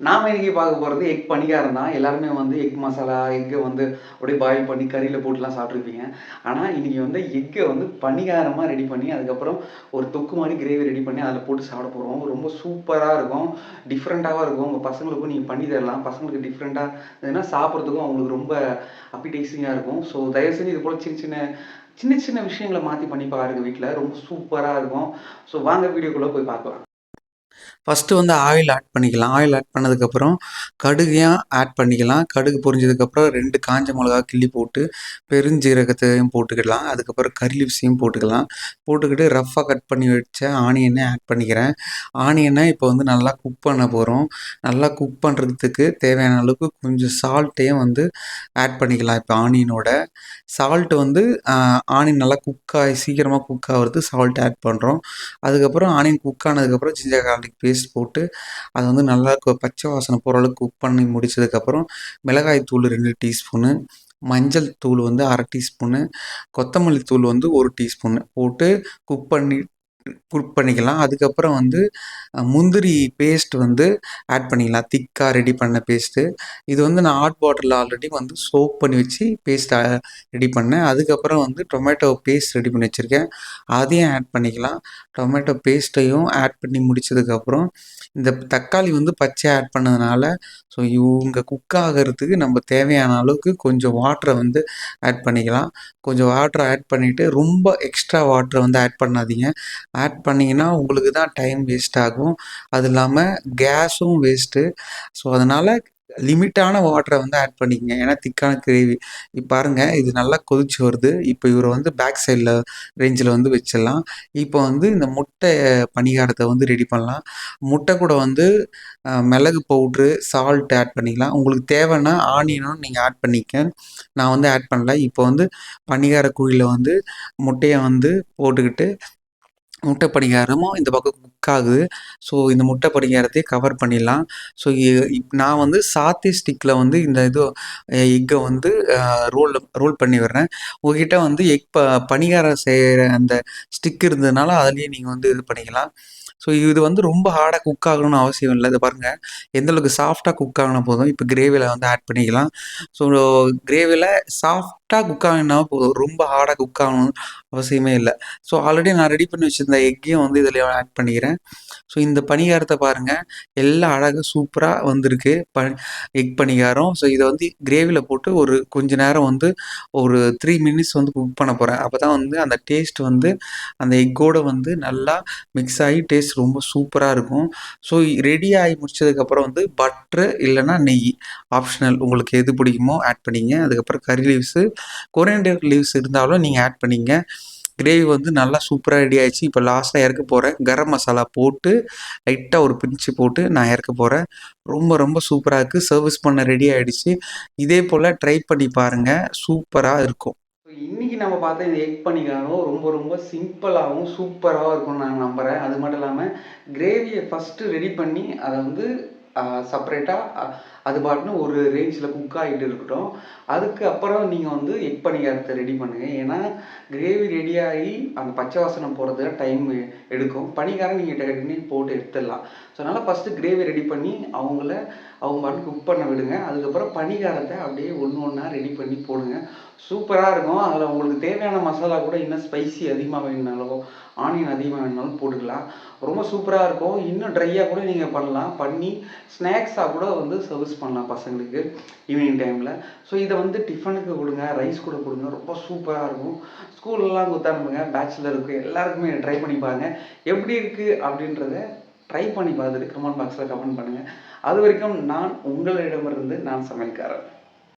நாம் இன்றைக்கி பார்க்க போகிறது எக் பணிகாரம் தான். எல்லாருமே வந்து எக் மசாலா எக்கை வந்து அப்படியே பாயில் பண்ணி கறியில் போட்டுலாம் சாப்பிட்ருப்பீங்க ஆனால் இன்றைக்கி வந்து எக்கை வந்து பணிகாரமாக ரெடி பண்ணி அதுக்கப்புறம் ஒரு தொக்கு மாதிரி கிரேவி ரெடி பண்ணி அதில் போட்டு சாப்பிட போகிறோம் ரொம்ப சூப்பராக இருக்கும். டிஃப்ரெண்ட்டாகவும் இருக்கும். உங்கள் பசங்களுக்கும் நீங்கள் பண்ணி தரலாம். பசங்களுக்கு டிஃப்ரெண்ட்டாக இருந்ததுன்னா சாப்பிட்றதுக்கும் அவங்களுக்கு ரொம்ப அப்பிடைசிங்காக இருக்கும். ஸோ தயவு செஞ்சு இது போல் சின்ன சின்ன சின்ன சின்ன விஷயங்களை மாற்றி பண்ணி பாருங்க வீட்டில் ரொம்ப சூப்பராக இருக்கும். ஸோ வாங்க வீடியோக்குள்ளே போய் பார்க்கலாம். ஃபஸ்ட்டு வந்து ஆயில் ஆட் பண்ணிக்கலாம். ஆயில் ஆட் பண்ணதுக்கப்புறம் கடுகையும் ஆட் பண்ணிக்கலாம். கடுகு பொரிஞ்சதுக்கப்புறம் ரெண்டு காஞ்ச மிளகா கிள்ளி போட்டு பெருஞ்சீரகத்தையும் போட்டுக்கலாம். அதுக்கப்புறம் கறி போட்டுக்கலாம். போட்டுக்கிட்டு ரஃப்பாக கட் பண்ணி வச்ச ஆனியனை ஆட் பண்ணிக்கிறேன். ஆனியனை இப்போ வந்து நல்லா குக் பண்ண போகிறோம் நல்லா குக் பண்ணுறதுக்கு தேவையான அளவுக்கு கொஞ்சம் சால்ட்டையும் வந்து ஆட் பண்ணிக்கலாம். இப்போ ஆனியனோட சால்ட் வந்து ஆனியன் நல்லா குக் ஆகி சீக்கிரமாக குக் ஆகிறது சால்ட் ஆட் பண்ணுறோம் அதுக்கப்புறம் ஆனியன் குக் ஆனதுக்கப்புறம் ஜிஞ்சர் கார்லிக் பேஸ்ட் போட்டு அது வந்து நல்லா பச்சை வாசனை போகிற அளவுக்கு குக் பண்ணி முடிச்சதுக்கப்புறம் மிளகாய் தூள் ரெண்டு டீஸ்பூனு மஞ்சள் தூள் வந்து அரை டீஸ்பூனு கொத்தமல்லி தூள் வந்து ஒரு டீஸ்பூனு போட்டு குக் பண்ணி குக் பண்ணிக்கலாம். அதுக்கப்புறம் வந்து முந்திரி பேஸ்ட் வந்து ஆட் பண்ணிக்கலாம். திக்காக ரெடி பண்ண பேஸ்ட்டு இது வந்து நான் ஹாட் வாட்டரில் ஆல்ரெடி வந்து சோப் பண்ணி வச்சு பேஸ்ட்டாக ரெடி பண்ணேன். அதுக்கப்புறம் வந்து டொமேட்டோ பேஸ்ட் ரெடி பண்ணி வச்சுருக்கேன். அதையும் ஆட் பண்ணிக்கலாம். டொமேட்டோ பேஸ்ட்டையும் ஆட் பண்ணி முடிச்சதுக்கப்புறம் இந்த தக்காளி வந்து பச்சை ஆட் பண்ணதுனால ஸோ இவங்க குக் ஆகிறதுக்கு நம்ம தேவையான அளவுக்கு கொஞ்சம் வாட்டரை வந்து ஆட் பண்ணிக்கலாம். கொஞ்சம் வாட்டரை ஆட் பண்ணிவிட்டு ரொம்ப எக்ஸ்ட்ரா வாட்டரை வந்து ஆட் பண்ணாதீங்க. ஆட் பண்ணிங்கன்னா உங்களுக்கு தான் டைம் வேஸ்ட் ஆகும். அது இல்லாமல் கேஸும் வேஸ்ட்டு ஸோ அதனால் லிமிட்டான வாட்டரை வந்து ஆட் பண்ணிக்கங்க. ஏன்னா திக்கான கிரேவி இப்போ பாருங்கள் இது நல்லா கொதிச்சு வருது. இப்போ இவரை வந்து பேக் சைடில் ரேஞ்சில் வந்து வச்சிடலாம். இப்போ வந்து இந்த முட்டை பணிகாரத்தை வந்து ரெடி பண்ணலாம். முட்டை கூட வந்து மிளகு பவுட்ரு சால்ட் ஆட் பண்ணிக்கலாம். உங்களுக்கு தேவைன்னா ஆனியனும் நீங்கள் ஆட் பண்ணிக்க. நான் வந்து ஆட் பண்ணல. இப்போ வந்து பணிகார குழியில் வந்து முட்டையை வந்து போட்டுக்கிட்டு முட்டை பணிகாரமும் இந்த பக்கம் குக் ஆகுது. ஸோ இந்த முட்டை பணிகாரத்தையே கவர் பண்ணிடலாம் ஸோ நான் வந்து சாத்தி ஸ்டிக்கில் வந்து இந்த இது எக்கை வந்து ரோல் ரோல் பண்ணி விடுறேன். உங்ககிட்ட வந்து எக் ப பணிகாரம் செய்கிற அந்த ஸ்டிக் இருந்ததுனால அதுலேயே நீங்கள் வந்து இது பண்ணிக்கலாம். ஸோ இது வந்து ரொம்ப ஹார்டாக குக் ஆகணும்னு அவசியம் இல்லை. இதை பாருங்கள் எந்த அளவுக்கு சாஃப்டாக குக் ஆகினா போதும். இப்போ கிரேவியில் வந்து ஆட் பண்ணிக்கலாம். ஸோ கிரேவியில் சாஃப்டாக குக் ஆகினா போதும். ரொம்ப ஹார்டாக குக் ஆகணும்னு அவசியமே இல்லை. ஸோ ஆல்ரெடி நான் ரெடி பண்ணி இந்த எக்கையும் வந்து இதில் ஆட் பண்ணிக்கிறேன். ஸோ இந்த பணிகாரத்தை பாருங்கள் எல்லாம் அழகாக சூப்பராக வந்திருக்கு. ப எக் பணிகாரம். ஸோ இதை வந்து கிரேவியில் போட்டு ஒரு கொஞ்ச நேரம் வந்து ஒரு த்ரீ மினிட்ஸ் வந்து குக் பண்ண போகிறேன் அப்போ தான் வந்து அந்த டேஸ்ட் வந்து அந்த எக்கோட வந்து நல்லா மிக்ஸ் ஆகி டேஸ்ட் ரொம்ப சூப்பராக இருக்கும். ஸோ ரெடி ஆகி முடிச்சதுக்கப்புறம் வந்து பட்ரு இல்லைன்னா நெய் ஆப்ஷனல் உங்களுக்கு எது பிடிக்குமோ ஆட் பண்ணிங்க. அதுக்கப்புறம் கறி லீவ்ஸு கொரியண்டர் லீவ்ஸ் இருந்தாலும் நீங்கள் ஆட் பண்ணிங்க. கிரேவி வந்து நல்லா சூப்பராக ரெடி ஆயிடுச்சு. இப்போ லாஸ்ட்டாக இறக்க போகிறேன் கரம் மசாலா போட்டு லைட்டாக ஒரு பிஞ்சு போட்டு நான் இறக்க போகிறேன் ரொம்ப ரொம்ப சூப்பராக இருக்குது சர்வீஸ் பண்ண ரெடி ஆகிடுச்சு இதே போல் ட்ரை பண்ணி பாருங்கள் சூப்பராக இருக்கும். இன்றைக்கி நம்ம பார்த்த இந்த எக் பணிகாரம் ரொம்ப ரொம்ப சிம்பிளாகவும் சூப்பராகவும் இருக்கும்னு நான் நம்புகிறேன் அது மட்டும் இல்லாமல் கிரேவியை ஃபஸ்ட்டு ரெடி பண்ணி அதை வந்து செப்பரேட்டாக அது பாட்டுன்னு ஒரு ரேஞ்சில் குக் ஆகிட்டு இருக்கட்டும். அதுக்கு அப்புறம் நீங்கள் வந்து எக் பணிகாரத்தை ரெடி பண்ணுங்கள் ஏன்னா கிரேவி ரெடியாகி அந்த பச்சை வாசனை போகிறதுக்கு டைம் எடுக்கும். பணிகாரம் நீங்கள் டக்குனு போட்டு எடுத்துடலாம். ஸோ அதனால் ஃபஸ்ட்டு கிரேவி ரெடி பண்ணி அவங்கள அவங்க பாட்டு குக் பண்ண விடுங்க. அதுக்கப்புறம் பணிகாரத்தை அப்படியே ஒன்று ஒன்றா ரெடி பண்ணி போடுங்க. சூப்பராக இருக்கும். அதில் உங்களுக்கு தேவையான மசாலா கூட இன்னும் ஸ்பைசி அதிகமாக வேணுனாலோ ஆனியன் அதிகமாக வேணுனாலும் போட்டுக்கலாம். ரொம்ப சூப்பராக இருக்கும். இன்னும் ட்ரையாக கூட நீங்கள் பண்ணலாம். பண்ணி ஸ்நாக்ஸாக கூட வந்து சர்வீஸ் பண்ணலாம் பசங்களுக்கு ஈவினிங் டைமில் ஸோ இதை வந்து டிஃபனுக்கு கொடுங்க ரைஸ் கூட கொடுங்க ரொம்ப சூப்பராக இருக்கும். ஸ்கூல்லலாம் கொடுத்தானுங்க பேச்சுலருக்கு எல்லாருக்குமே ட்ரை பண்ணி பாருங்கள் எப்படி இருக்குது அப்படின்றத ட்ரை பண்ணி பார்த்துட்டு கமெண்ட் பாக்ஸில் கமெண்ட் பண்ணுங்கள் அது வரைக்கும் நான் உங்களிடமிருந்து நான் சமையல்காரன்.